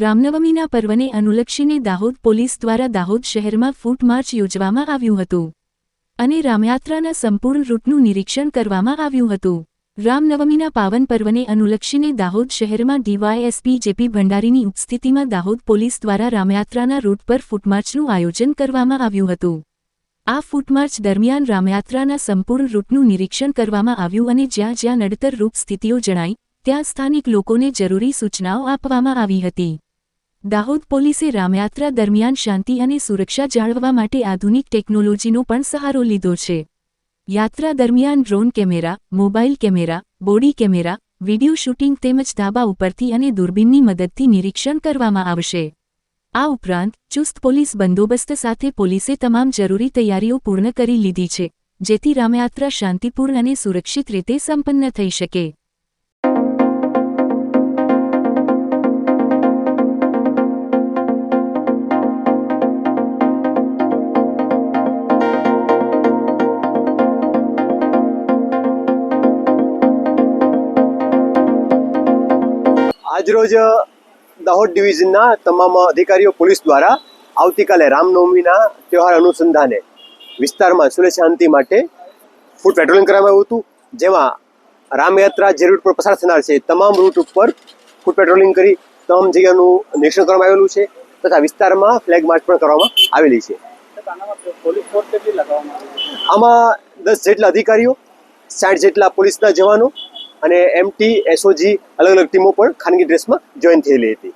રામનવમીના પર્વને અનુલક્ષીને દાહોદ પોલીસ દ્વારા દાહોદ શહેરમાં ફૂટ માર્ચ યોજવામાં આવ્યું હતું અને રામયાત્રાના સંપૂર્ણ રૂટનું નિરીક્ષણ કરવામાં આવ્યું હતું. રામનવમીના પાવન પર્વને અનુલક્ષીને દાહોદ શહેરમાં ડીવાયએસપી જેપી ભંડારીની ઉપસ્થિતિમાં દાહોદ પોલીસ દ્વારા રામયાત્રાના રૂટ પર ફૂટમાર્ચનું આયોજન કરવામાં આવ્યું હતું. આ ફૂટમાર્ચ દરમિયાન રામયાત્રાના સંપૂર્ણ રૂટનું નિરીક્ષણ કરવામાં આવ્યું અને જ્યાં જ્યાં નડતર રૂપ સ્થિતિઓ જણાઈ, ત્યાં સ્થાનિક લોકોને જરૂરી સૂચનાઓ આપવામાં આવી હતી. દાહોદ પોલીસે રામયાત્રા દરમિયાન શાંતિ અને સુરક્ષા જાળવવા માટે આધુનિક ટેકનોલોજીનો પણ સહારો લીધો છે. યાત્રા દરમિયાન drone camera, mobile camera, body camera, video shooting તેમજ ધાબા ઉપરથી અને દૂરબીનની મદદથી નિરીક્ષણ કરવામાં આવશે. આ ઉપરાંત, ચુસ્ત પોલીસ બંદોબસ્ત સાથે પોલીસે તમામ જરૂરી તૈયારીઓ પૂર્ણ કરી લીધી છે, જેથી રામયાત્રા શાંતિપૂર્ણ અને સુરક્ષિત રીતે સંપન્ન થઈ શકે. આજરોજ દાહોદ ડિવિઝનના તમામ અધિકારીઓ પોલીસ દ્વારા આવતીકાલે રામનવમીના તહેવાર અનુસંધાને વિસ્તારમાં સુલે શાંતિ માટે ફૂડ પેટ્રોલિંગ કરવામાં આવ્યું હતું જેમાં રામયાત્રા જે રૂટ પર પસાર થનાર છે તમામ રૂટ ઉપર ફૂડ પેટ્રોલિંગ કરી તમામ જગ્યાનું નિરીક્ષણ કરવામાં આવેલું છે તથા વિસ્તારમાં ફ્લેગ માર્ચ પણ કરવામાં આવેલી છે? આમાં દસ જેટલા અધિકારીઓ, સાઠ જેટલા પોલીસના જવાનો અને એમટી એસઓજી અલગ અલગ ટીમો પણ ખાનગી ડ્રેસમાં જોઈન થયેલી હતી.